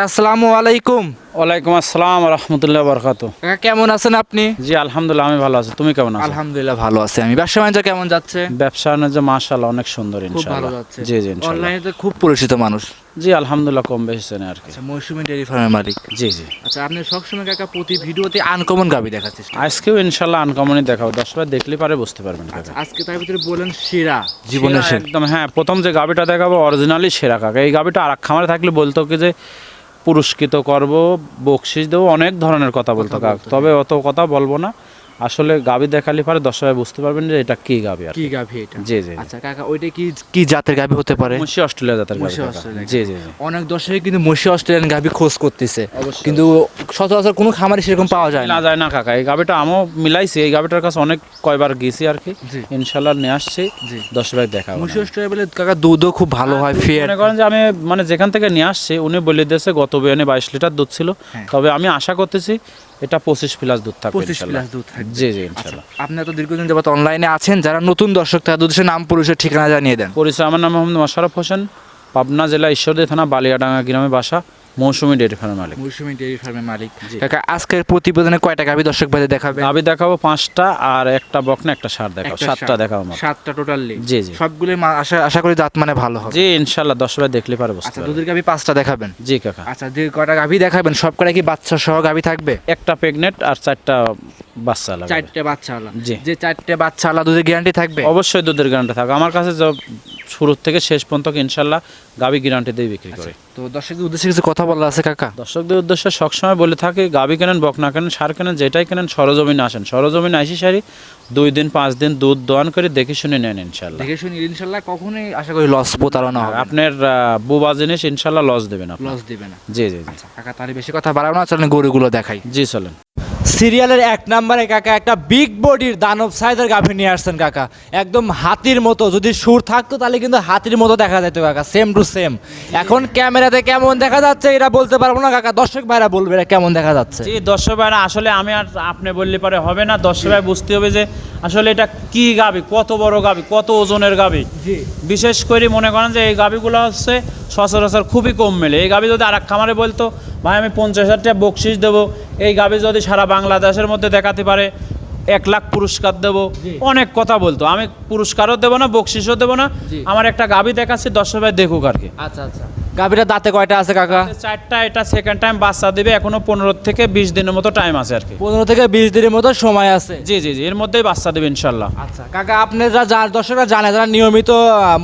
কাকা আসসালামু আলাইকুম। ওয়ালাইকুম আসসালাম রহমতুল্লাহ বরকাত। কাকা কেমন আছেন আপনি? জি আলহামদুলিল্লাহ আমি ভালো আছি। তুমি কেমন আছো? আলহামদুলিল্লাহ ভালো আছি আমি। ব্যবসা বাণিজ্য কেমন যাচ্ছে? ব্যবসা বাণিজ্য মাশাআল্লাহ অনেক সুন্দর ইনশাআল্লাহ। জি জি ইনশাআল্লাহ। অনলাইনে তো খুব পরিচিত মানুষ। জি আলহামদুলিল্লাহ কম বেশি চেনে আর কি। আচ্ছা মৌসুমী ডেয়ারি ফার্মের মালিক। জি জি। আচ্ছা আপনি সবসময় কাকা প্রতি ভিডিওতে আনকমন গাবি দেখাচ্ছিস আজকেও ইনশাআল্লাহ আনকমনই দেখাবো। দশবার দেখলে পারে বুঝতে পারবেন কাকা। আজকে তার ভিতরে বলেন সেরা জীবনের একদম হ্যাঁ প্রথম যে গাবিটা দেখাবো অরিজিনালি সেরা কাকা। এই গাবিটা আর খামারে থাকলে বলতো কি যে পুরস্কৃত করব বকশিস দেবো অনেক ধরনের কথা বলতো কাক। তবে অত কথা বলব না। আসলে গাবি দেখালে পারে দর্শক বুঝতে পারবেন যে এটা কি গাবি আর কি। গাভি এটা? জি জি আচ্ছা কাকা ওইটা কি কি জাতের গাভি হতে পারে? মুন্সি অস্ট্রেলিয়া জাতের গাবি জি জি অনেক দর্শক কিন্তু মসি অস্ট্রেলিয়ান গাভি খোঁজ করতেছে। কিন্তু সচরাচর কোনো খামারে সেরকম পাওয়া যায় না। যায় না কাকা। এই গাবিটা আমিও মিলাইছি। এই গাবিটার কাছে অনেক কয়বার গেছি আর কি। জি। ইনশাল্লাহ নিয়ে আসছি। ভাই দেখা মসি অস্ট্রেলিয়া বলে কাকা দুধও খুব ভালো হয় ফেয়ার। মনে করেন যে আমি মানে যেখান থেকে নিয়ে আসছি উনি বলে দিয়েছে গত বিয়ানে বাইশ লিটার দুধ ছিল। হ্যাঁ। তবে আমি আশা করতেছি এটা পঁচিশ প্লাস দুধ থাকবে পঁচিশ প্লাস দুধ থাকবে। জি জি ইনশাল্লাহ। আপনি তো দীর্ঘদিন যাবত অনলাইনে আছেন যারা নতুন দর্শক তারা দুধের নাম পুরুষের ঠিকানা জানিয়ে দেন। পরিচয় আমার নাম মোহাম্মদ মোশারফ হোসেন পাবনা জেলা ঈশ্বরদী থানা বালিয়াডাঙ্গা গ্রামে বাসা। মৌসুমী ডেয়ারি ফার্মের মালিক। মৌসুমী ডেয়ারি ফার্মের মালিক কাকা আজকের প্রতিবেদনে কয়টা গাভি দর্শক ভাইদের দেখাবে? গাবি দেখাবো পাঁচটা আর একটা বকনা একটা সার দেখাবো। সাতটা দেখাবো আমার সাতটা টোটালি? জি, জি। সবগুলোই আশা আশা করি জাত মানে ভালো হবে। জি ইনশাল্লাহ দশ ভাই দেখলে পারে বুঝতে আচ্ছা দুধের গাভি পাঁচটা দেখাবেন? জি কাকা। আচ্ছা যে কয়টা গাভি দেখাবেন সব কটা কি বাচ্চা সহ গাভি থাকবে? একটা প্রেগনেন্ট আর চারটা বাচ্চা লাগবে চারটে বাচ্চা জি। যে চারটে বাচ্চা আলা দুধের গ্যারান্টি থাকবে? অবশ্যই দুধের গ্যারান্টি থাকে আমার কাছে শুরু থেকে শেষ পর্যন্ত ইনশাল্লাহ গাবি গ্যারান্টি দিয়ে বিক্রি করে। তো দর্শকদের উদ্দেশ্যে কিছু কথা বলা আছে কাকা? দর্শকদের উদ্দেশ্যে সবসময় বলে থাকি গাবি কেনেন বকনা কেনেন সার কেনেন যেটাই কেনেন সরজমিনে আসেন। সরজমিনে আইসি সারি দুই দিন পাঁচ দিন দুধ দোয়ান করে দেখে শুনে নেন ইনশাল্লাহ। দেখে শুনি ইনশাল্লাহ কখনোই আশা করি লস প্রতারণা হবে আপনার বুবা জিনিস ইনশাল্লাহ লস দেবেন আপনি লস দিবে না। জি জি জি। আচ্ছা কাকা তাহলে বেশি কথা বাড়াবো না চলেন গরুগুলো দেখাই। জি চলেন। সিরিয়ালের এক নম্বরে কাকা একটা বিগ বডির দানব সাইজের গাভী নিয়ে আসছেন কাকা। একদম হাতির মতো যদি সুর থাকতো তাহলে কিন্তু হাতির মতো দেখা যেত কাকা সেম টু সেম এখন ক্যামেরাতে কেমন দেখা যাচ্ছে এটা বলতে পারব না কাকা দর্শক ভাইরা বলবে এটা কেমন দেখা যাচ্ছে। জি দর্শক ভাইরা আসলে আমি আর আপনি বললে পারে হবে না। দর্শক ভাই বুঝতে হবে যে আসলে এটা কি গাবি কত বড় গাবি কত ওজনের গাবি বিশেষ করে মনে করেন যে এই গাবিগুলো হচ্ছে সচরাচর খুবই কম মেলে। এই গাবি যদি আর এক খামারে বলতো ভাই আমি পঞ্চাশ হাজার টাকা বকশিস দেবো এই গাবে যদি সারা বাংলাদেশের মধ্যে দেখাতে পারে এক লাখ পুরস্কার দেব। অনেক কথা বলতো। আমি পুরস্কারও দেবো না বকশিসও দেবো না। আমার একটা গাবি দেখাচ্ছি দর্শক দেখুক আর কি। আচ্ছা আচ্ছা। গাভীটা দাঁতে কয়টা আছে কাকা? চারটা এটা সেকেন্ড টাইম বাচ্চা দিবে এখনও পনেরো থেকে বিশ দিনের মতো টাইম আছে আর কি। পনেরো থেকে বিশ দিনের মতো সময় আছে। জি জি জি এর মধ্যেই বাচ্চা দেবে ইনশাল্লাহ আচ্ছা কাকা আপনি যা যা দর্শকরা জানে যারা নিয়মিত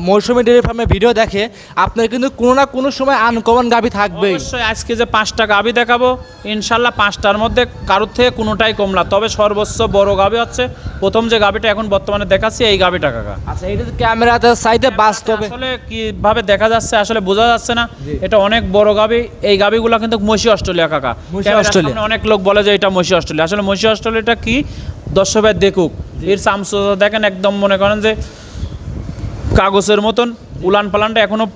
মৌসুমী ডেয়ারি ফার্মের ভিডিও দেখে আপনার কিন্তু কোনো না কোনো সময় আনকমন গাভী থাকবেই। অবশ্যই আজকে যে পাঁচটা গাবি দেখাবো ইনশাল্লাহ পাঁচটার মধ্যে কারোর থেকে কোনোটাই কমলা তবে সর্বোচ্চ বড় গাবি হচ্ছে প্রথম যে গাবিটা এখন বর্তমানে দেখাচ্ছি এই গাবিটা কাকা। আচ্ছা এটা ক্যামেরাতে সাইডে বাস্তবে আসলে কীভাবে দেখা যাচ্ছে আসলে বোঝা যাচ্ছে না। এটা অনেক বড় গাবি। এই গাবিগুলো কিন্তু মসি অস্ট্রেলিয়া কাকা। অস্ট্রেলিয়া। অনেক লোক বলে যে এটা মসি অস্ট্রেলিয়া আসলে মসি অস্ট্রেলিয়াটা কি? দর্শক ভাই দেখুক এর চামচ দেখেন একদম মনে করেন যে কাগজের মতন উলান পালানটা এখনও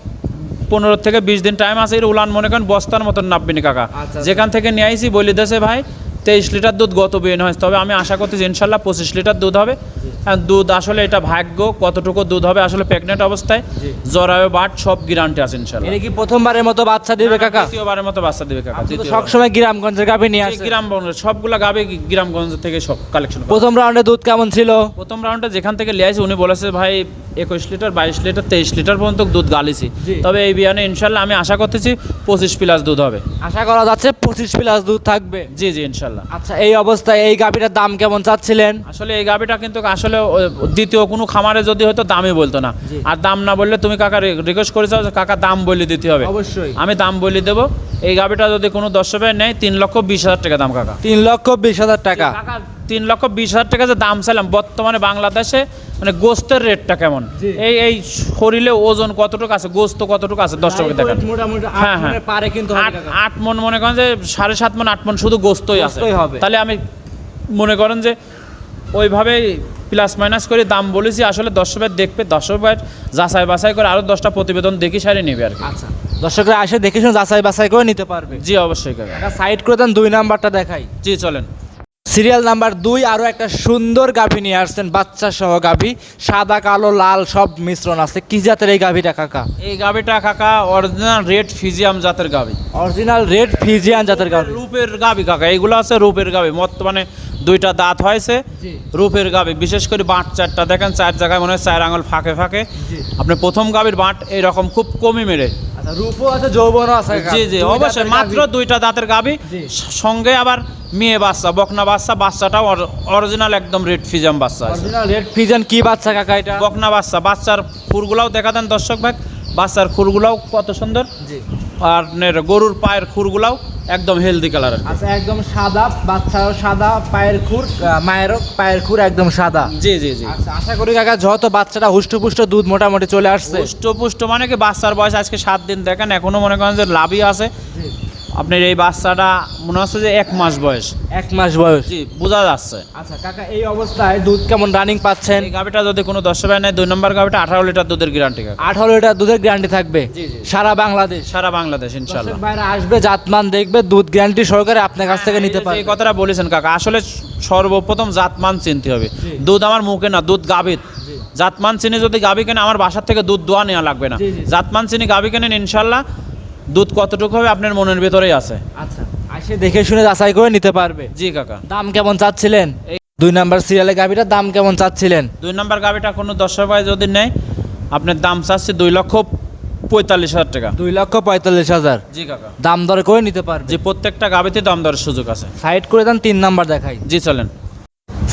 পনেরো থেকে বিশ দিন টাইম আছে। এর উলান মনে করেন বস্তার মতন নাববিনি কাকা। আচ্ছা। যেখান থেকে নিয়ে আইসি বলি দেশে ভাই তেইশ লিটার দুধ গত বিয়ে হয় তবে আমি আশা করতেছি ইনশাল্লাহ পঁচিশ লিটার দুধ হবে। দুধ আসলে এটা ভাগ্য কতটুকু দুধ হবে আসলে প্রেগনেন্ট অবস্থায় জরায়ু বাট সব গ্যারান্টি আছে ইনশাল্লাহ এটা কি প্রথমবারের মতো বাচ্চা দিবে কাকা? দ্বিতীয়বারের মতো বাচ্চা দিবে কাকা দ্বিতীয়বার। সবসময় গ্রামগঞ্জের গাভী নিয়ে এই আসেন। গ্রামগঞ্জ সবগুলা গাবে গ্রামগঞ্জ থেকে সব কালেকশন প্রথম রাউন্ডে দুধ কেমন ছিল? প্রথম রাউন্ডে যেখান থেকে লিয়াইছে উনি বলেছে ভাই একুশ লিটার বাইশ লিটার তেইশ লিটার পর্যন্ত দুধ গালিছি। তবে এই বিয়ানে ইনশাল্লাহ আমি আশা করতেছি পঁচিশ প্লাস দুধ হবে। আশা করা যাচ্ছে পঁচিশ প্লাস দুধ থাকবে। জি জি ইনশাল্লাহ আচ্ছা এই অবস্থায় এই গাভীটার দাম কেমন চাচ্ছিলেন? আসলে এই গাবিটা কিন্তু আসলে দ্বিতীয় কোনো খামারে যদি হয়তো দামই বলতো না। আর দাম না বললে তুমি কাকা রিকোয়েস্ট করেছ যে কাকা দাম বলে দিতে হবে। অবশ্যই। আমি দাম বলে দেবো। এই গাবিটা যদি কোনো দর্শকের নেয় তিন লক্ষ বিশ হাজার টাকা দাম কাকা। তিন লক্ষ বিশ হাজার টাকা। তিন লক্ষ বিশ হাজার টাকা যে দাম চাইলাম বর্তমানে বাংলাদেশে মানে গোস্তের রেটটা কেমন? এই এই শরীরে ওজন কতটুকু আছে গোস্ত কতটুকু আছে দর্শকের দেখেন। আট হ্যাঁ, হ্যাঁ। পারে কিন্তু আট। মন মনে করেন যে সাড়ে সাত মন আট মন শুধু গোস্তই আছে। হবে। তাহলে আমি মনে করেন যে ওইভাবে প্লাস মাইনাস করে দাম বলেছি আসলে দর্শকের দেখবে দর্শকের যাচাই বাছাই করে আরও দশটা প্রতিবেদন দেখি সারি নেবে আর কি। আচ্ছা দর্শকরা আসে দেখে শুনে যাচাই বাছাই করে নিতে পারবে। জি অবশ্যই সাইড করে দেন দুই নাম্বারটা দেখাই। জি চলেন। সিরিয়াল নাম্বার দুই আরও একটা সুন্দর গাভী নিয়ে আসছেন বাচ্চা সহ গাভী। সাদা কালো লাল সব মিশ্রণ আছে। কি জাতের এই গাভীটা কাকা? এই গাবিটা কাকা অরিজিনাল রেড ফিজিয়াম জাতের গাবি অরিজিনাল রেড ফিজিয়ান জাতের গাভী। রূপের গাবি কাকা। এগুলো আছে রূপের গাবি বর্তমানে দুইটা দাঁত হয়েছে। রূপের গাবি বিশেষ করে বাঁট চারটা। দেখেন চার জায়গায় মনে হয় চার আঙুল ফাঁকে ফাঁকে। আপনি প্রথম গাবির বাঁট এইরকম খুব কমই মেরে। রূপও আছে যৌবনও আছে জি জি অবশ্যই। মাত্র দুইটা দাঁতের গাবি সঙ্গে আবার মেয়ে বাচ্চা বকনা বাচ্চা বাচ্চাটাও অরিজিনাল একদম রেড ফিজাম বাচ্চা অরিজিনাল রেড ফিজাম কি বাচ্চা কাকা এটা? বকনা বাচ্চা। বাচ্চার খুরগুলাও দেখা দেন দর্শক ভাই বাচ্চার ফুলগুলাও কত সুন্দর। জি। আর গরুর পায়ের খুরগুলাও একদম হেলদি কালার আচ্ছা একদম সাদা বাচ্চারও সাদা পায়ের খুর মায়েরও পায়ের খুর একদম সাদা। জি জি জি। আচ্ছা আশা করি কাকা যত বাচ্চাটা হুষ্টপুষ্ট দুধ মোটামুটি চলে আসছে। হুষ্টপুষ্ট পুষ্ট মানে কি বাচ্চার বয়স আজকে সাত দিন দেখেন এখনও মনে করেন যে লাভই আছে। আপনার এই বাচ্চাটা মনে হচ্ছে যে এক মাস বয়স। এক মাস বয়স। জি বোঝা যাচ্ছে। আচ্ছা কাকা এই অবস্থায় দুধ কেমন রানিং পাচ্ছেন? এই গাভিটা যদি কোনো দশ ভাই নেয় দুই নম্বর গাভিটা আঠারো লিটার দুধের গ্যারান্টি আঠারো লিটার দুধের গ্যারান্টি থাকবে। সারা বাংলাদেশ? সারা বাংলাদেশ ইনশাল্লাহ। দর্শক ভাইরা আসবে জাতমান দেখবে দুধ গ্যারান্টি সহকারে আপনার কাছ থেকে নিতে পারবে। এই কথাটা বলেছেন কাকা আসলে সর্বপ্রথম জাতমান চিনতে হবে। দুধ আমার মুখে না দুধ গাভিত। জাতমান চিনি যদি গাভি কেনে আমার বাসার থেকে দুধ দোয়া নেওয়া লাগবে না। জাতমান চিনি গাভি কেনেন ইনশাল্লাহ দুধ কতটুকু হবে আপনার মনের ভেতরেই আছে। আচ্ছা আসে দেখে শুনে যাচাই করে নিতে পারবে। জি কাকা। দাম কেমন চাচ্ছিলেন? এই- দুই নাম্বার সিরিয়ালের গাভিটার দাম কেমন চাচ্ছিলেন? দুই নম্বর গাভিটা কোনো দশ ভাই যদি নেয় আপনার দাম চাচ্ছে দুই লক্ষ পঁয়তাল্লিশ হাজার টাকা। দুই লক্ষ পঁয়তাল্লিশ হাজার। জি কাকা। দাম দর করে নিতে পারবে। যে প্রত্যেকটা গাভিতে দাম দরের সুযোগ আছে। সাইড করে দেন তিন নাম্বার দেখাই। জি চলেন।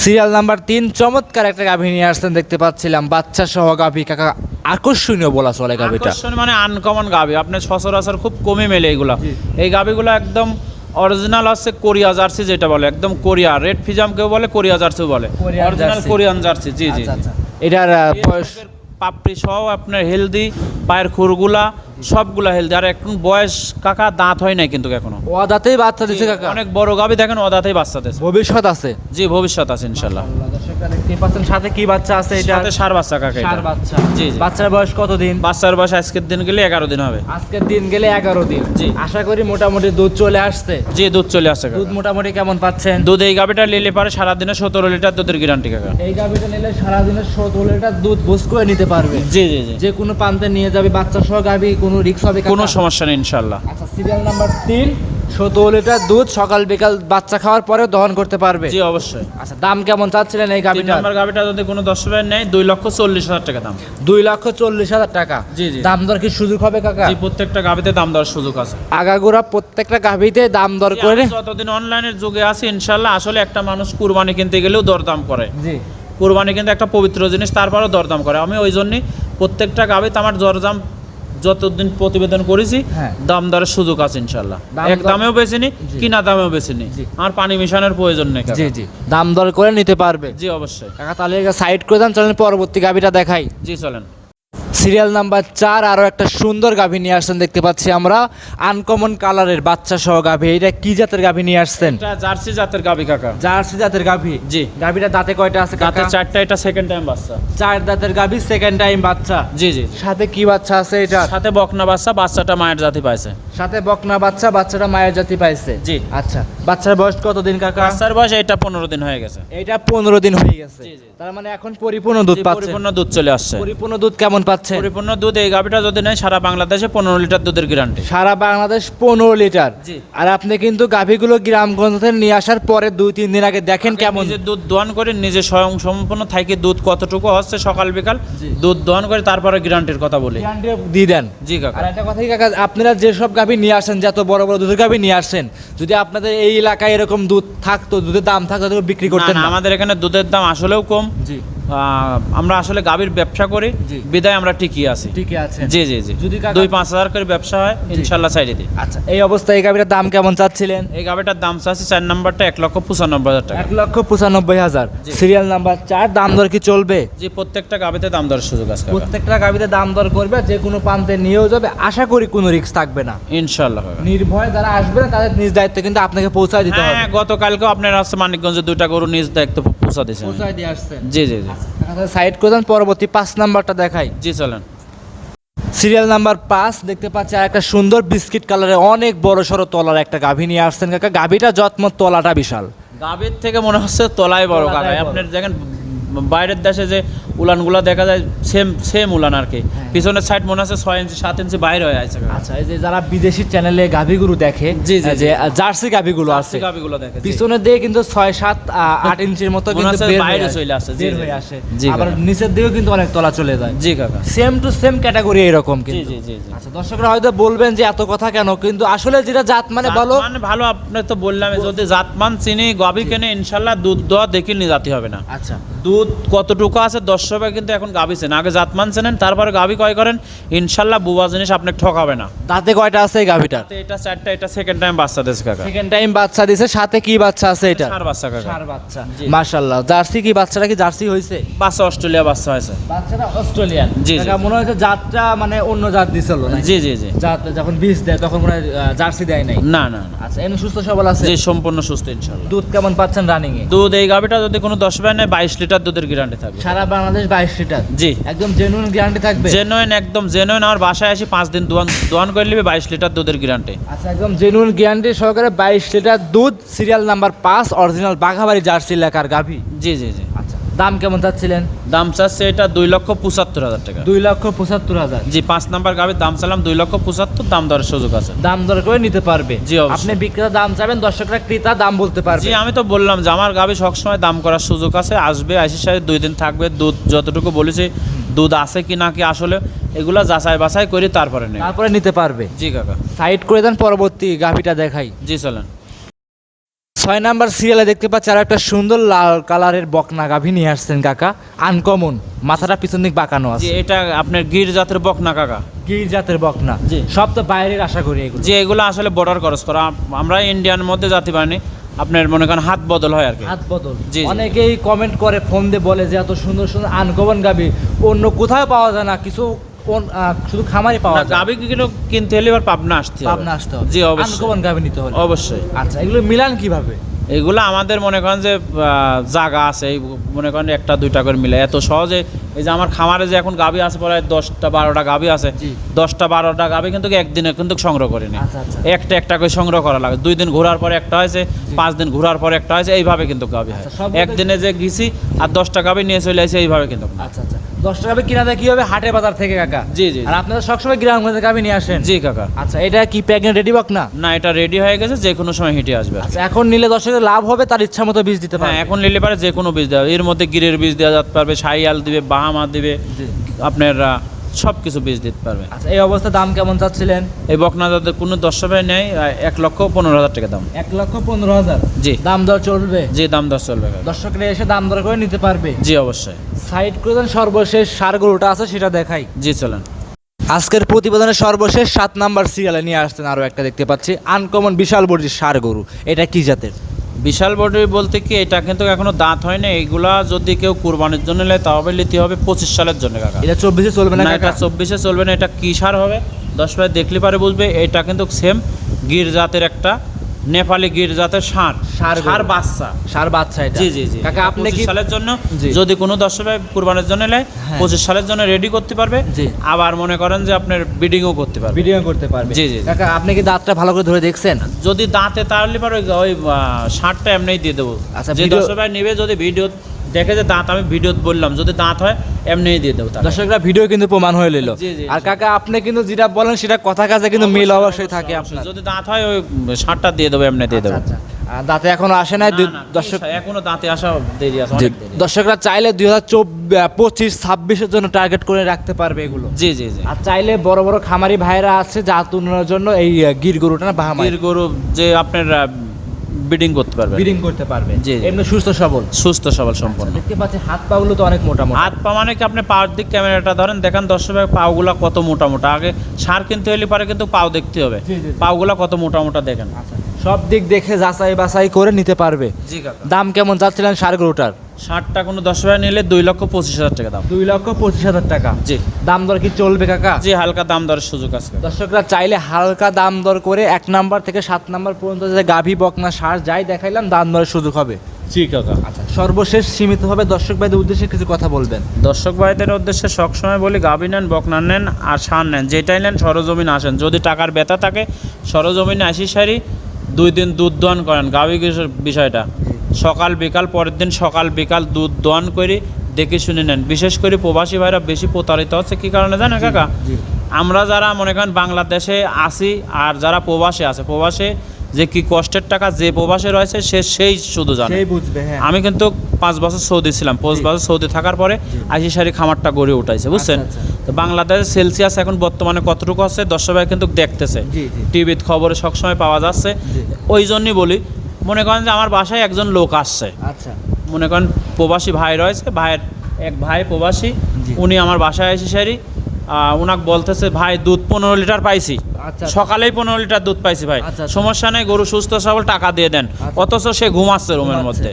সিরিয়াল নাম্বার তিন চমৎকার একটা গাভী নিয়ে আসছেন দেখতে পাচ্ছিলাম। বাচ্চা সহ গাভী কাকা আকর্ষণীয় বলা চলে গাভীটা। আকর্ষণ মানে আনকমন গাভি। আপনার সচরাচর খুব কমে মেলে এইগুলা এই গাভীগুলো একদম অরিজিনাল আছে কোরিয়া জার্সি যেটা বলে একদম কোরিয়া। রেড ফিজাম কেউ বলে কোরিয়া জার্সিও বলে। অরিজিনাল কোরিয়ান জার্সি জি জি। আচ্ছা, আচ্ছা। এটার বয়স? পাপড়ি সহ আপনার হেলদি পায়ের খুরগুলা সবগুলা হেলদি আর এখন বয়স কাকা দাঁত হয় নাই কিন্তু এখনও। অদাতেই বাচ্চা দিছে কাকা। অনেক বড় গাবি দেখেন অদাতেই বাচ্চা দিচ্ছে ভবিষ্যৎ আছে। জি ভবিষ্যৎ আছে ইনশাল্লাহ। সাথে কি বাচ্চা আছে এটা? সাথে সার বাচ্চা কাকা। চার বাচ্চা। জি। বাচ্চার বয়স কতদিন? বাচ্চার বয়স আজকের দিন গেলে এগারো দিন হবে। আজকের দিন গেলে এগারো দিন। জি। আশা করি মোটামুটি দুধ চলে আসছে। জি দুধ চলে আসছে দুধ মোটামুটি কেমন পাচ্ছেন? দুধ এই গাভিটা নিলে পারে সারাদিনে সতেরো লিটার দুধের গ্যারান্টি কাকা। এই গাভিটা নিলে সারাদিনে সতেরো লিটার দুধ বুঝ করে নিতে পারবে। জি জি জি। যে কোনো প্রান্তে নিয়ে যাবে বাচ্চা সহ গাভি কোনো রিক্স হবে কোনো সমস্যা নেই ইনশাল্লাহ আচ্ছা সিরিয়াল নাম্বার তিন। সতেরো লিটার দুধ সকাল বিকাল বাচ্চা খাওয়ার পরে দহন করতে পারবে। জি অবশ্যই। আচ্ছা দাম কেমন চাচ্ছিলেন এই গাভিটা? নম্বর গাভিটা যদি কোনো দশ টাকা নেয় দুই লক্ষ চল্লিশ হাজার টাকা দাম। দুই লক্ষ চল্লিশ হাজার টাকা। জি, জি। দাম দর কি সুযোগ হবে কাকা? জি প্রত্যেকটা গাভিতে দাম দেওয়ার সুযোগ আছে। আগাগোড়া প্রত্যেকটা গাভিতে দাম দর করে যতদিন অনলাইনের যুগে আছে ইনশাল্লাহ আসলে একটা মানুষ কুরবানি কিনতে গেলেও দরদাম করে। জি। কুরবানি কিন্তু একটা পবিত্র জিনিস তারপরেও দরদাম করে। আমি ওই জন্যই প্রত্যেকটা গাভিতে আমার দরদাম যতদিন প্রতিবেদন করেছি হ্যাঁ। দাম দরের সুযোগ আছে ইনশাল্লাহ এক দামেও বেশি নি কিনা দামেও বেশি নি আর আমার পানি মিশানোর প্রয়োজন নেই জি জি। দাম দর করে নিতে পারবে। জি অবশ্যই। কাকা তাহলে সাইড করে দেন চলেন পরবর্তী গাবিটা দেখাই। জি চলেন। সিরিয়াল নাম্বার চার আরও একটা সুন্দর গাভী নিয়ে আসছেন দেখতে পাচ্ছি আমরা। আনকমন কালারের বাচ্চা সহ গাভী। এটা কি জাতের গাভী নিয়ে আসছেন? জার্সি জাতের গাভী কাকা। জার্সি জাতের গাভী? জি। গাভীটা দাঁতে কয়টা আছে কাকা? চারটা এটা সেকেন্ড টাইম বাচ্চা। চার দাঁতের গাভী সেকেন্ড টাইম বাচ্চা। জি জি। সাথে কি বাচ্চা আছে এটা? সাথে বকনা বাচ্চা বাচ্চাটা মায়ের জাতি পাইছে। সাথে বকনা বাচ্চা বাচ্চাটা মায়ের জাতি পাইছে? জি। আচ্ছা বাচ্চার বয়স কতদিন কাকা? বাচ্চার বয়স এটা পনেরো দিন হয়ে গেছে। এটা পনেরো দিন হয়ে গেছে। তার মানে এখন পরিপূর্ণ দুধ পাচ্ছে। পরিপূর্ণ দুধ চলে আসছে। পরিপূর্ণ দুধ কেমন পাচ্ছে? পরিপূর্ণ দুধ এই গাভিটা যদি নেয় সারা বাংলাদেশে পনেরো লিটার দুধের গ্যারান্টি সারা বাংলাদেশ পনেরো লিটার। আর আপনি কিন্তু গাভীগুলো গ্রামগঞ্জ থেকে নিয়ে আসার পরে দুই তিন দিন আগে দেখেন কেমন। নিজে দুধ দোয়ান করে নিজে স্বয়ং সম্পূর্ণ থাকে দুধ কতটুকু হচ্ছে সকাল বিকাল দুধ দোয়ান করে তারপরে গ্যারান্টির কথা বলি। দিয়ে দেন। জি কাকা। আর একটা কথা কি কাকা আপনারা যেসব গাভী নিয়ে আসেন যত বড় বড় দুধের গাভী নিয়ে আসেন যদি আপনাদের এই এলাকায় এরকম দুধ থাকতো দুধের দাম থাকতো বিক্রি করতেন না, আমাদের এখানে দুধের দাম আসলেও কম। জি। আমরা আসলে গাভীর ব্যবসা করি বিদায় আমরা ঠিকই আছি। ঠিকই আছে জি জি জি। যদি দুই পাঁচ হাজার করে ব্যবসা হয় ইনশাল্লাহ সাইডে দিই। আচ্ছা এই অবস্থায় এই গাভীটার দাম কেমন চাচ্ছিলেন? এই গাভিটার দাম চাচ্ছি চার নাম্বারটা এক লক্ষ পঁচানব্বই হাজার টাকা। এক লক্ষ পঁচানব্বই হাজার। সিরিয়াল নাম্বার চার দাম দর কি চলবে? যে প্রত্যেকটা গাভীতে দাম দেওয়ার সুযোগ আছে প্রত্যেকটা গাভীতে দাম দর করবে যে কোনো প্রান্তে নিয়েও যাবে। আশা করি কোনো রিস্ক থাকবে না। ইনশাল্লাহ। নির্ভয় যারা আসবে না তাদের নিজ দায়িত্ব কিন্তু আপনাকে পৌঁছায় দিতে হবে। হ্যাঁ গতকালকেও আপনার হচ্ছে মানিকগঞ্জে দুইটা গরু নিজ দায়িত্ব পৌঁছা দিয়েছেন। পৌঁছায় দিয়ে আসছেন। জি জি জি। সাইড করে পরবর্তী পাঁচ নাম্বারটা দেখাই। জি চলেন। সিরিয়াল নাম্বার পাঁচ দেখতে পাচ্ছি আর একটা সুন্দর বিস্কিট কালারের অনেক বড় সড়ো তলার একটা গাভী নিয়ে আসছেন কাকা। গাভীটা যত্ন তলাটা বিশাল। গাভীর থেকে মনে হচ্ছে তলায় বড় কাকা। আপনার দেখেন বাইরের দেশে যে উলানগুলো দেখা যায় সেম সেম উলান আর কি। হ্যাঁ। পিছনের সাইড মনে হচ্ছে ছয় ইঞ্চি সাত ইঞ্চি বাইরে হয়ে আছে। আচ্ছা এই যে যারা বিদেশি চ্যানেলে গাভিগুলো দেখে জি, জি, যে জার্সি গাভিগুলো আছে গাভীগুলো দেখে জি। পিছনে দিয়ে কিন্তু ছয় সাত আট ইঞ্চির মতো কিন্তু বাইরে চলে আসে, বের হয়ে আসে। আবার নিচের দিকেও কিন্তু অনেক তলা চলে যায়। জি কাকা। সেম টু সেম ক্যাটাগরি এরকম কিন্তু। জি জি জি। আচ্ছা দর্শকরা হয়তো বলবেন যে এত কথা কেন? কিন্তু আসলে যেটা জাত মানে বলো মানে ভালো আপনি তো বললাম যদি জাতমান চিনি গাভী কেনে ইনশাল্লাহ দুধ দেওয়া দেখে নিয়ে জাতি হবে না। আচ্ছা। দুধ কতটুকু আছে? দশ সবাই কিন্তু এখন গাভী চেন আগে জাতমান চেনেন তারপরে গাভী কয় করেন। ইনশাল্লাহ বুবা জিনিস আপনাকে ঠকাবে না। দাঁতে কয়টা আছে এই গাভিটার তো এটা চারটা এটা সেকেন্ড টাইম বাচ্চা দিয়েছে কাকা। সেকেন্ড টাইম বাচ্চা দিছে সাথে কি বাচ্চা আছে এটা? চার বাচ্চা কাকা। সার বাচ্চা। মাশাআল্লাহ। জার্সি কি বাচ্চাটা কি জার্সি হয়েছে? বাচ্চা অস্ট্রেলিয়া বাচ্চা হয়েছে। বাচ্চাটা অস্ট্রেলিয়ান। জি। মনে হয়েছে জাতটা মানে অন্য জাত দিছিল না জি জি জি। জাত যখন বীজ দেয় তখন মনে হয় জার্সি দেয় নাই? না না আচ্ছা এমনি সুস্থ সবল আছে? জি সম্পূর্ণ সুস্থ ইনশাল্লাহ। দুধ কেমন পাচ্ছেন রানিং এ দুধ এই গাভীটা যদি কোনো দশ বাইশ লিটার দুধের গ্যারান্টি থাকবে। সারা বাংলাদেশ বাইশ লিটার? জি। একদম জেনুইন গ্যারান্টি থাকবে? জেনুইন একদম জেনুইন আমার বাসায় আসি পাঁচ দিন দোয়ান দোয়ান করে নিবে বাইশ লিটার দুধের গ্যারান্টি আচ্ছা একদম জেনুইন গ্যারান্টি সহকারে বাইশ লিটার দুধ সিরিয়াল নাম্বার পাঁচ অরিজিনাল বাঘাবাড়ি জার্সি লেখার গাভি। জি জি জি। দাম কেমন চাচ্ছিলেন? দাম চাচ্ছে এটা দুই লক্ষ পঁচাত্তর হাজার টাকা। দুই লক্ষ পঁচাত্তর হাজার। জি পাঁচ নাম্বার গাভীর দাম চালাম দুই লক্ষ পঁচাত্তর দাম দরের সুযোগ আছে। দাম দর করে নিতে পারবে। জি। আপনি বিক্রেতা দাম চাবেন দর্শকরা ক্রেতা দাম বলতে পারবে। জি আমি তো বললাম যে আমার গাভী সবসময় দাম করার সুযোগ আছে আসবে আইসি সাহেব দুই দিন থাকবে দুধ যতটুকু বলেছি দুধ আছে কি না কি আসলে এগুলা যাচাই বাছাই করি তারপরে নেই তারপরে নিতে পারবে। জি কাকা। সাইড করে দেন পরবর্তী গাভিটা দেখাই। জি চলেন। ছয় নাম্বার সিরিয়ালে দেখতে পাচ্ছি আর একটা সুন্দর লাল কালারের বকনা গাভী নিয়ে আসছেন কাকা। আনকমন মাথাটা পিছন দিক বাঁকানো আছে। এটা আপনার গির জাতের বকনা কাকা। গির জাতের বকনা। জি। সব তো বাইরের আশা করি এগুলো। যে এগুলো আসলে বর্ডার খরচ করা। আমরা ইন্ডিয়ান মধ্যে জাতি পাইনি আপনার মনে করেন হাত বদল হয় আর কি। হাত বদল। জি, জি। অনেকেই কমেন্ট করে ফোন দিয়ে বলে যে এত সুন্দর সুন্দর আনকমন গাভী। অন্য কোথাও পাওয়া যায় না। কিছু কোন- শুধু খামারে পাওয়া যায়। গাভী কিলো কিনতে হলে এবার পাবনা আসতে হবে। পাবনা আসতে হবে। জি অবশ্যই। আনকমন গাবি নিতে হলে। অবশ্যই। আচ্ছা এগুলো মিলান কীভাবে? এগুলো আমাদের মনে করেন যে আহ, জায়গা আছে মনে করেন একটা দুইটা করে মিলে। এত সহজে এই যে আমার খামারে যে এখন গাভী আছে প্রায় দশটা বারোটা গাভী আছে দশটা বারোটা গাভী কিন্তু একদিনে কিন্তু সংগ্রহ করিনি। আচ্ছা, আচ্ছা। একটা একটা করে সংগ্রহ করা লাগে। দুই দিন ঘোরার পরে একটা হয়েছে পাঁচ দিন ঘোরার পরে একটা হয়েছে এইভাবে কিন্তু গাভী হয়। আচ্ছা, একদিনে যে গেছি আর দশটা গাভী নিয়ে চলে আসে এইভাবে কিন্তু। আচ্ছা আচ্ছা। দশ টাকা কিনা দেয় কি হবে হাটে বাজার থেকে কাকা। জি, জি, আর। আপনারা সবসময় গ্রামগঞ্জে গাভী নিয়ে আসেন? জি কাকা। আচ্ছা এটা কি প্যাকেট রেডি বক না? না এটা রেডি হয়ে গেছে যে কোনো সময় হেঁটে আসবে। আচ্ছা এখন নিলে দর্শকের লাভ হবে তার ইচ্ছা মতো বীজ দিতে হ্যাঁ পারে এখন নিলে পারে যে কোনো বীজ দেওয়া। এর মধ্যে গিরের বীজ দেওয়া যেতে পারবে সাইয়াল দিবে বাহামা দিবে আপনার সব কিছু বীজ দিতে পারবে। আচ্ছা এই অবস্থা দাম কেমন চাচ্ছিলেন? এই বকনা যাদের কোনো ভাই নেয় এক লক্ষ পনেরো হাজার টাকা দাম। এক লক্ষ পনেরো হাজার? জি। দাম দর চলবে? জি দাম দর চলবে। দর্শকরা এসে দাম দর করে নিতে পারবে? জি অবশ্যই। সাইড করে দেন সর্বশেষ সার গরুটা আছে সেটা দেখাই। জি চলেন। আজকের প্রতিবেদনের সর্বশেষ সাত নাম্বার সিরিয়ালে নিয়ে আসতেন আরও একটা দেখতে পাচ্ছি। আনকমন বিশাল বড়ির সার গরু। এটা কি জাতের? বিশাল বডি বলতে কি এটা কিন্তু এখনও দাঁত হয় না এগুলা যদি কেউ কুরবানির জন্য নেয় তাহলে নিতে হবে পঁচিশ সালের জন্য কাকা এটা চব্বিশে চলবে না এটা? চব্বিশে চলবে না এটা কি সার হবে দশ ভাই দেখলে পারে বুঝবে এটা কিন্তু সেম গির জাতের একটা নেপালি গির জাতের ষাঁড়। ষাঁড় বাচ্চা। সার বাচ্চা এটা। জি জি জি। কাকা আপনি কি সালের জন্য যদি কোনো দর্শক কুরবানের জন্য নেয় হ্যাঁ। পঁচিশ সালের জন্য রেডি করতে পারবে। জি। আবার মনে করেন যে আপনার বিডিংও করতে পারবে। ভিডিও করতে পারবে। জি, জি। কাকা আপনি কি দাঁতটা ভালো করে ধরে দেখছেন? যদি দাঁতে তাহলে পারে ওই ষাটটা এমনিই দিয়ে দেবো। আচ্ছা, যে দর্শক নেবে যদি ভিডিও দেখে যে দাঁত আমি ভিডিও বললাম যদি দাঁত হয় এমনিই দিয়ে দেবো। দর্শকরা ভিডিও কিন্তু প্রমাণ হয়ে নিল আর কাকা আপনি কিন্তু যেটা বলেন সেটা কথা কাজে কিন্তু মিল অবশ্যই থাকে আপনার। যদি দাঁত হয় ওই ষাটটা দিয়ে দেবো এমনি দিয়ে দেবো। আচ্ছা, আচ্ছা। দাঁতে এখনও আসে নাই দর্শক এখনও দাঁতে আসা দেরি আছে। দর্শকরা চাইলে দুই হাজার চব্বিশ পঁচিশ ছাব্বিশের জন্য টার্গেট করে রাখতে পারবে এগুলো। জি জি জি। আর চাইলে বড় বড় খামারি ভাইরা আছে জাত উন্নয়নের জন্য এই গির গরুটা না গির গরু যে আপনার বিডিং করতে পারবে ব্রিডিং করতে পারবে জি। এমনি সুস্থ সবল। সুস্থ সবল সম্পন্ন। দেখতে পাচ্ছি হাত পা গুলো তো অনেক মোটা মোটা। হাত পা মানে কি? আপনি পাওয়ার দিক ক্যামেরাটা ধরেন দেখেন দর্শক পাওগুলা কত মোটা মোটা। আগে সার কিনতে হলে পারে কিন্তু পাও দেখতে হবে। পা জি, জি। কত মোটা মোটা দেখেন। আচ্ছা, সব দিক দেখে যাচাই বাছাই করে নিতে পারবে। জি কাকা। দাম কেমন যাচ্ছিলেন সার গরুটার? ষাটটা কোনো দশ টাকা নিলে দুই লক্ষ পঁচিশ হাজার টাকা দাম। দুই লক্ষ পঁচিশ হাজার টাকা। জি। দাম দর কি চলবে কাকা? জি হালকা দাম দরের সুযোগ আছে দর্শকরা চাইলে হালকা দাম দর করে এক নাম্বার থেকে সাত নাম্বার পর্যন্ত যে গাভী বকনা সার যাই দেখাইলাম দাম দরের সুযোগ হবে। জি কাকা। আচ্ছা সর্বশেষ সীমিত হবে। দর্শক ভাইদের উদ্দেশ্যে কিছু কথা বলবেন। দর্শক ভাইদের উদ্দেশ্যে সবসময় বলি গাভী নেন বকনা নেন আর সার নেন। যেটাই নেন সরজমিন আসেন। যদি টাকার ব্যথা থাকে সরজমিনে আসি সারি দুই দিন দুধ দোয়ান করেন। গাভী বিষয়টা। সকাল বিকাল পরের দিন সকাল বিকাল দুধ দোয়ান করে দেখে শুনে নেন। বিশেষ করে প্রবাসী ভাইরা বেশি প্রতারিত হচ্ছে কী কারণে জানেন কাকা? আমরা যারা মনে করেন বাংলাদেশে আসি আর যারা প্রবাসে আছে প্রবাসে যে কি কষ্টের টাকা যে প্রবাসে রয়েছে সে সেই শুধু জানে। বুঝবে হ্যাঁ। আমি কিন্তু পাঁচ বছর সৌদি ছিলাম পাঁচ বছর সৌদি থাকার পরে আইসি সারি খামারটা গড়ে উঠাইছে বুঝছেন? আচ্ছা, তো সেলসিয়াস এখন বর্তমানে কতটুকু আছে দর্শক ভাই কিন্তু দেখতেছে। টিভিতে খবরে সবসময় পাওয়া যাচ্ছে। ওই জন্যই বলি মনে করেন যে আমার বাসায় একজন লোক আসছে। আচ্ছা। মনে করেন প্রবাসী ভাই রয়েছে ভাইয়ের এক ভাই প্রবাসী উনি আমার বাসায় এসে সারি ওনাকে বলতেছে ভাই দুধ পনেরো লিটার পাইছি। আচ্ছা। সকালেই পনেরো লিটার দুধ পাইছি ভাই। আচ্ছা, আচ্ছা। সমস্যা নেই গরু সুস্থ সবল টাকা দিয়ে দেন। আচ্ছা। অথচ সে ঘুমাচ্ছে রুমের মধ্যে।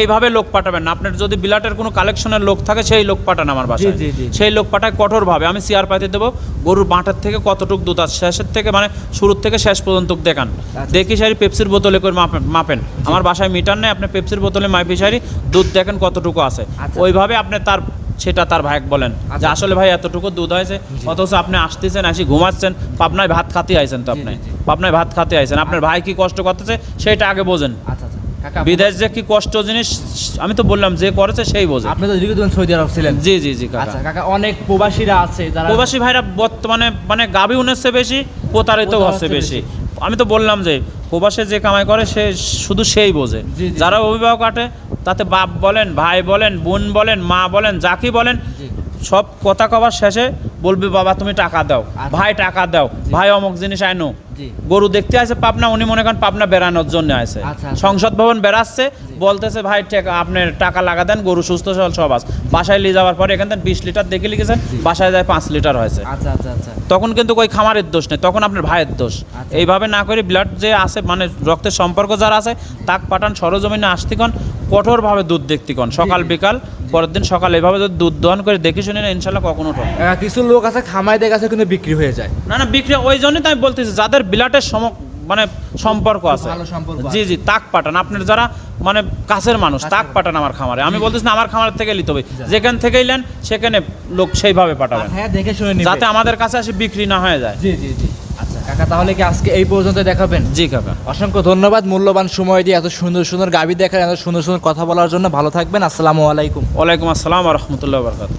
এইভাবে লোক পাঠাবেন না। আপনার যদি বিলাটের কোনো কালেকশনের লোক থাকে সেই লোক পাঠান আমার বাসায়। সেই লোক পাঠায় কঠোরভাবে। আমি চেয়ার পাইতে দেবো। গরুর বাঁটার থেকে কতটুক দুধ আছে? শেষের থেকে মানে শুরুর থেকে শেষ পর্যন্ত দেখান। আচ্ছা। দেখি সারি পেপসির বোতলে করে মাপেন মাপেন। আমার বাসায় মিটার নেই আপনি পেপসির বোতলে মাপি সারি দুধ দেখেন কতটুকু আছে। আচ্ছা। ওইভাবে আপনি তার সেটা তার ভাইক বলেন যে আচ্ছা। আসলে ভাই এতটুকু দুধ হয়েছে অথচ আপনি আসতেছেন আসি ঘুমাচ্ছেন পাবনায় ভাত খাতে আইছেন তো আপনি। পাবনায় ভাত খাতে আইছেন। আপনার ভাই কি কষ্ট করতেছে সেটা আগে বোঝেন। বিদেশ যে কি কষ্ট জিনিস আমি তো বললাম যে করেছে সেই বোঝে। আপনি তো দীর্ঘদিন সৌদি আরব ছিলেন। জি জি জি কাকা। আচ্ছা কাকা অনেক প্রবাসীরা আছে যারা প্রবাসী ভাইরা বর্তমানে মানে গাবি উনেছে বেশি প্রতারিত হচ্ছে বেশি। আমি তো বললাম যে প্রবাসে যে কামাই করে সে শুধু সেই বোঝে। যারা অভিভাবক কাটে তাতে বাপ বলেন ভাই বলেন বোন বলেন মা বলেন যাকে বলেন সব কথা কবার শেষে বলবি বাবা তুমি টাকা দাও। আচ্ছা। ভাই টাকা দাও। ভাই অমুক জিনিস আইনো গরু দেখতে আসে পাবনা উনি মনে করেন পাবনা বেড়ানোর জন্য আসে। আচ্ছা, আচ্ছা। সংসদ ভবন বেড়াচ্ছে বলতেছে ভাই টাকা আপনার টাকা লাগা দেন গরু সুস্থ সবল সব আছে। বাসায় নিয়ে যাওয়ার পরে এখান থেকে বিশ লিটার দেখে লিখেছেন বাসায় যায় পাঁচ লিটার হয়েছে। আচ্ছা তখন কিন্তু ওই খামারের দোষ নেই তখন আপনার ভাইয়ের দোষ। এইভাবে না করে ব্লাড যে আছে মানে রক্তের সম্পর্ক যারা আছে তাক পাঠান সরজমিনে আসতিকন কঠোরভাবে দুধ দেখতিকন। সকাল বিকাল পরের দিন সকাল এইভাবে যদি দুধ দহন করে দেখে শুনে না ইনশাল্লাহ কখনো কিছু লোক আছে খামাইদের কাছে কিন্তু বিক্রি হয়ে যায়। না না বিক্রি ওই জন্যই তো আমি বলতেছি যাদের বিলাটের সম মানে সম্পর্ক আছে। জি জি তাক পাঠান। আপনার যারা মানে কাছের মানুষ তাক পাঠান আমার খামারে। আমি বলতেছি না আমার খামার থেকে নিতে হবে। যেখান থেকেই নেন সেখানে লোক সেইভাবে পাঠাবেন। হ্যাঁ দেখে শুনে যাতে আমাদের কাছে আসে বিক্রি না হয়ে যায়। জি জি জি। আচ্ছা কাকা তাহলে কি আজকে এই পর্যন্ত দেখাবেন? জি কাকা। অসংখ্য ধন্যবাদ মূল্যবান সময় দিয়ে এত সুন্দর সুন্দর গাবি দেখার এত সুন্দর সুন্দর কথা বলার জন্য। ভালো থাকবেন। আসসালামু আলাইকুম। ওয়ালাইকুম আসসালাম রহমতুল্লাহ বরকাত